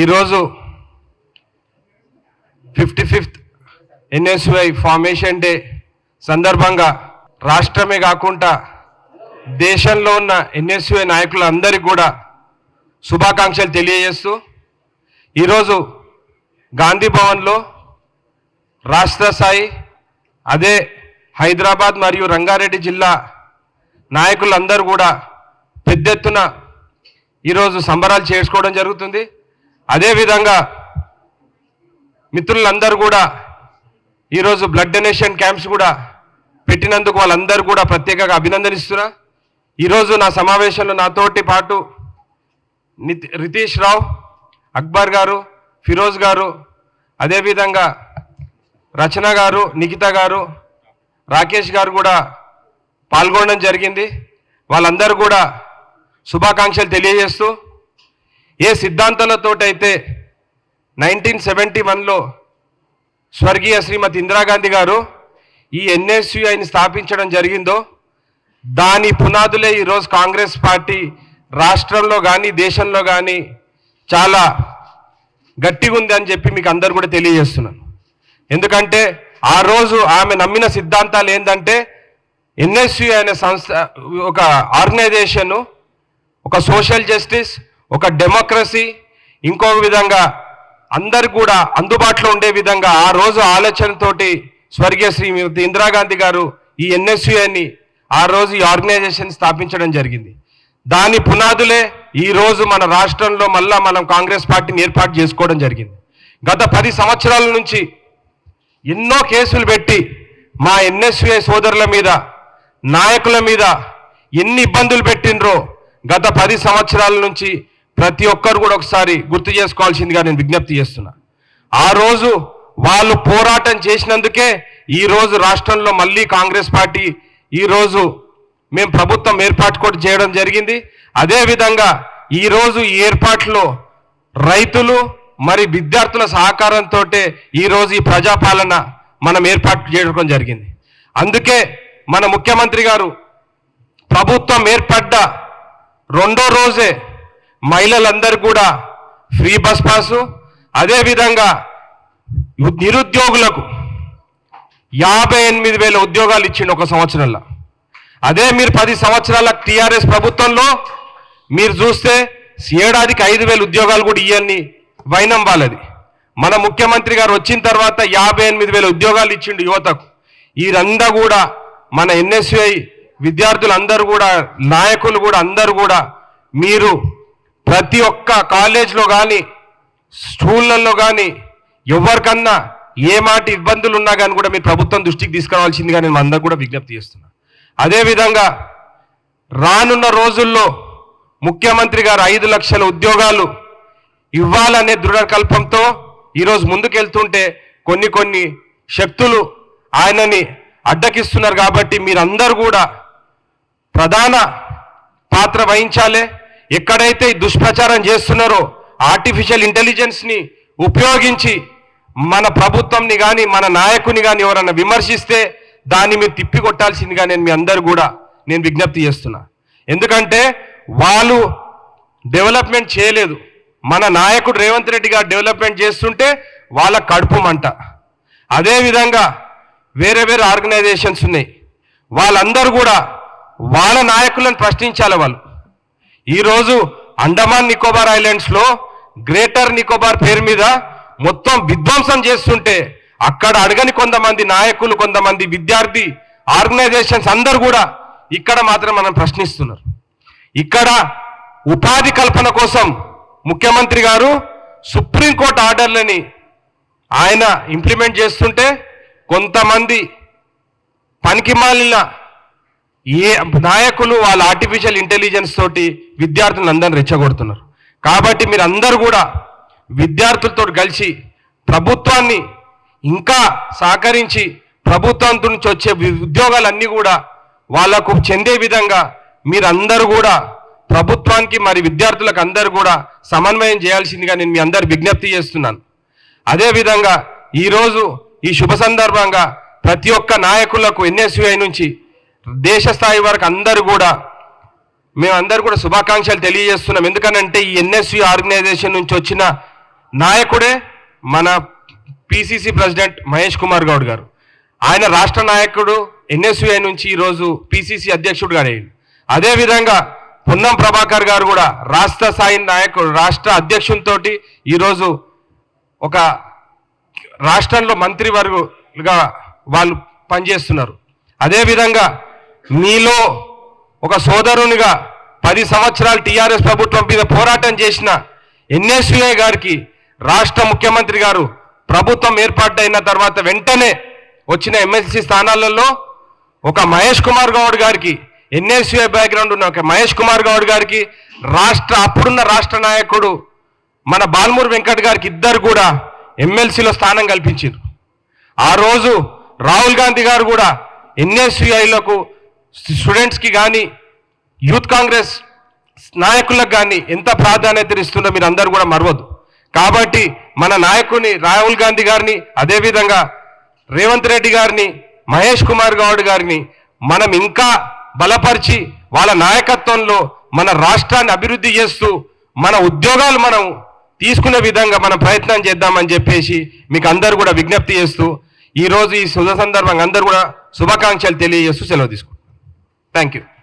ఈరోజు fifty fifth NSY formation day సందర్భంగా రాష్ట్రమే కాకుండా దేశంలో ఉన్న ఎన్ఎస్వై నాయకులందరికీ కూడా శుభాకాంక్షలు తెలియజేస్తూ ఈరోజు గాంధీ భవన్లో రాష్ట్ర స్థాయి అదే హైదరాబాద్ మరియు రంగారెడ్డి జిల్లా నాయకులందరూ కూడా పెద్ద ఎత్తున ఈరోజు సంబరాలు చేసుకోవడం జరుగుతుంది. అదేవిధంగా మిత్రులందరూ కూడా ఈరోజు బ్లడ్ డొనేషన్ క్యాంప్స్ కూడా పెట్టినందుకు వాళ్ళందరూ కూడా ప్రత్యేకంగా అభినందనిస్తున్నా. ఈరోజు నా సమావేశంలో నాతోటి పాటు రితీష్ రావు అక్బర్ గారు ఫిరోజ్ గారు అదేవిధంగా రచన గారు నిఖిత గారు రాకేష్ గారు కూడా పాల్గొనడం జరిగింది. వాళ్ళందరూ కూడా శుభాకాంక్షలు తెలియజేస్తూ ఏ సిద్ధాంతాలతోటైతే నైన్టీన్ సెవెంటీ వన్లో స్వర్గీయ శ్రీమతి ఇందిరాగాంధీ గారు ఈ ఎన్ఎస్యుఐని స్థాపించడం జరిగిందో దాని పునాదులే ఈరోజు కాంగ్రెస్ పార్టీ రాష్ట్రంలో కానీ దేశంలో కానీ చాలా గట్టిగా ఉంది అని చెప్పి మీకు అందరు కూడా తెలియజేస్తున్నాను. ఎందుకంటే ఆ రోజు ఆమె నమ్మిన సిద్ధాంతాలు ఏంటంటే ఎన్ఎస్యు అనే సంస్థ ఒక ఆర్గనైజేషను ఒక సోషల్ జస్టిస్ ఒక డెమోక్రసీ ఇంకొక విధంగా అందరు కూడా అందుబాటులో ఉండే విధంగా ఆ రోజు ఆలోచనతోటి స్వర్గీయ శ్రీమతి ఇందిరాగాంధీ గారు ఈ ఎన్ఎస్యుని ఆ రోజు ఈ ఆర్గనైజేషన్ స్థాపించడం జరిగింది. దాని పునాదులే ఈరోజు మన రాష్ట్రంలో మళ్ళా మనం కాంగ్రెస్ పార్టీని ఏర్పాటు చేసుకోవడం జరిగింది. గత పది సంవత్సరాల నుంచి ఎన్నో కేసులు పెట్టి మా ఎన్ఎస్యుఐ సోదరుల మీద నాయకుల మీద ఎన్ని ఇబ్బందులు పెట్టినరో గత పది సంవత్సరాల నుంచి ప్రతి ఒక్కరు కూడా ఒకసారి గుర్తు చేసుకోవాల్సిందిగా నేను విజ్ఞప్తి చేస్తున్నా. ఆ రోజు వాళ్ళు పోరాటం చేసినందుకే ఈ రోజు రాష్ట్రంలో మళ్ళీ కాంగ్రెస్ పార్టీ ఈ రోజు మేము ప్రభుత్వం ఏర్పాటు కూడా చేయడం జరిగింది. అదేవిధంగా ఈ రోజు ఈ ఏర్పాట్లో రైతులు మరి విద్యార్థుల సహకారంతో ఈరోజు ఈ ప్రజాపాలన మనం ఏర్పాటు చేయడం జరిగింది. అందుకే మన ముఖ్యమంత్రి గారు ప్రభుత్వం ఏర్పడ్డ రెండో రోజే మహిళలందరూ కూడా ఫ్రీ బస్ పాసు. అదేవిధంగా నిరుద్యోగులకు యాభై ఎనిమిది వేల ఉద్యోగాలు ఇచ్చిండు ఒక సంవత్సరంలో. అదే మీరు పది సంవత్సరాల టీఆర్ఎస్ ప్రభుత్వంలో మీరు చూస్తే ఏడాదికి ఐదు వేల ఉద్యోగాలు కూడా ఇవన్నీ వైనం వాళ్ళది. మన ముఖ్యమంత్రి గారు వచ్చిన తర్వాత యాభై ఎనిమిది వేల ఉద్యోగాలు ఇచ్చిండు యువతకు. వీరంతా కూడా మన ఎన్ఎస్యుఐ విద్యార్థులందరూ కూడా నాయకులు కూడా అందరూ కూడా మీరు ప్రతి ఒక్క కాలేజ్లో కానీ స్కూళ్ళల్లో కానీ ఎవరికన్నా ఏ మాటి ఇబ్బందులు ఉన్నా కానీ కూడా మీరు ప్రభుత్వం దృష్టికి తీసుకురావాల్సిందిగా నేను అందరూ కూడా విజ్ఞప్తి చేస్తున్నాను అదేవిధంగా రానున్న రోజుల్లో ముఖ్యమంత్రి గారు ఐదు లక్షల ఉద్యోగాలు ఇవ్వాలనే దృఢకల్పంతో ఈరోజు ముందుకెళ్తుంటే కొన్ని కొన్ని శక్తులు ఆయనని అడ్డకిస్తున్నారు కాబట్టి మీరందరూ కూడా ప్రధాన పాత్ర వహించాలి. ఎక్కడైతే దుష్ప్రచారం చేస్తున్నారో ఆర్టిఫిషియల్ ఇంటెలిజెన్స్ని ఉపయోగించి మన ప్రభుత్వంని కానీ మన నాయకుని కానీ ఎవరన్నా విమర్శిస్తే దాన్ని మీరు తిప్పి కొట్టాల్సిందిగా నేను మీ అందరు కూడా నేను విజ్ఞప్తి చేస్తున్నా. ఎందుకంటే వాళ్ళు డెవలప్మెంట్ చేయలేదు. మన నాయకుడు రేవంత్ రెడ్డి గారు డెవలప్మెంట్ చేస్తుంటే వాళ్ళ కడుపు మంట. అదేవిధంగా వేరే వేరే ఆర్గనైజేషన్స్ ఉన్నాయి. వాళ్ళందరూ కూడా వాళ్ళ నాయకులను ప్రశ్నించాలి వాళ్ళు. ఈరోజు అండమాన్ నికోబార్ ఐలాండ్స్లో గ్రేటర్ నికోబార్ పేరు మీద మొత్తం విధ్వంసం చేస్తుంటే అక్కడ అడగని కొంతమంది నాయకులు కొంతమంది విద్యార్థి ఆర్గనైజేషన్స్ అందరూ కూడా ఇక్కడ మాత్రం మనం ప్రశ్నిస్తున్నారు. ఇక్కడ ఉపాధి కల్పన కోసం ముఖ్యమంత్రి గారు సుప్రీంకోర్టు ఆర్డర్లని ఆయన ఇంప్లిమెంట్ చేస్తుంటే కొంతమంది పనికి మాలిన ఏ నాయకులు వాళ్ళ ఆర్టిఫిషియల్ ఇంటెలిజెన్స్ తోటి విద్యార్థులను అందరిని రెచ్చగొడుతున్నారు. కాబట్టి మీరు అందరూ కూడా విద్యార్థులతో కలిసి ప్రభుత్వాన్ని ఇంకా సహకరించి ప్రభుత్వం నుంచి వచ్చే ఉద్యోగాలన్నీ కూడా వాళ్ళకు చెందే విధంగా మీరందరూ కూడా ప్రభుత్వానికి మరి విద్యార్థులకు అందరూ కూడా సమన్వయం చేయాల్సిందిగా నేను మీ అందరు విజ్ఞప్తి చేస్తున్నాను. అదేవిధంగా ఈరోజు ఈ శుభ సందర్భంగా ప్రతి ఒక్క నాయకులకు ఎన్ఎస్యుఐ నుంచి దేశ స్థాయి వరకు అందరూ కూడా మేమందరూ కూడా శుభాకాంక్షలు తెలియజేస్తున్నాం. ఎందుకనంటే ఈ ఎన్ఎస్యు ఆర్గనైజేషన్ నుంచి వచ్చిన నాయకుడే మన పిసిసి ప్రెసిడెంట్ మహేష్ కుమార్ గౌడ్ గారు. ఆయన రాష్ట్ర నాయకుడు ఎన్ఎస్యుఐ నుంచి ఈరోజు పిసిసి అధ్యక్షుడుగా అయ్యాడు. అదేవిధంగా పున్నం ప్రభాకర్ గారు కూడా రాష్ట్ర స్థాయి నాయకుడు రాష్ట్ర అధ్యక్షునితో ఈరోజు ఒక రాష్ట్రంలో మంత్రివర్గులుగా వాళ్ళు పనిచేస్తున్నారు. అదేవిధంగా మీలో ఒక సోదరునిగా పది సంవత్సరాలు టీఆర్ఎస్ ప్రభుత్వం మీద పోరాటం చేసిన ఎన్ఎస్యుఐ గారికి రాష్ట్ర ముఖ్యమంత్రి గారు ప్రభుత్వం ఏర్పాటైన తర్వాత వెంటనే వచ్చిన ఎమ్మెల్సీ స్థానాలలో ఒక మహేష్ కుమార్ గౌడ్ గారికి ఎన్ఎస్యుఐ బ్యాక్గ్రౌండ్ ఉన్న ఒక మహేష్ కుమార్ గౌడ్ గారికి రాష్ట్ర అప్పుడున్న రాష్ట్ర నాయకుడు మన బాల్మూరు వెంకట్ గారికి ఇద్దరు కూడా ఎమ్మెల్సీలో స్థానం కల్పించారు ఆ రోజు రాహుల్ గాంధీ గారు కూడా ఎన్ఎస్యుఐలకు స్టూడెంట్స్కి కానీ యూత్ కాంగ్రెస్ నాయకులకు కానీ ఎంత ప్రాధాన్యత ఇస్తుందో మీరు అందరూ కూడా మరవద్దు. కాబట్టి మన నాయకుని రాహుల్ గాంధీ గారిని అదేవిధంగా రేవంత్ రెడ్డి గారిని మహేష్ కుమార్ గౌడ్ గారిని మనం ఇంకా బలపరిచి వాళ్ళ నాయకత్వంలో మన రాష్ట్రాన్ని అభివృద్ధి చేస్తూ మన ఉద్యోగాలు మనం తీసుకునే విధంగా మనం ప్రయత్నం చేద్దామని చెప్పేసి మీకు అందరు కూడా విజ్ఞప్తి చేస్తూ ఈరోజు ఈ శుభ సందర్భంగా అందరూ కూడా శుభాకాంక్షలు తెలియజేస్తూ సెలవు తీసుకుంటాం Thank you.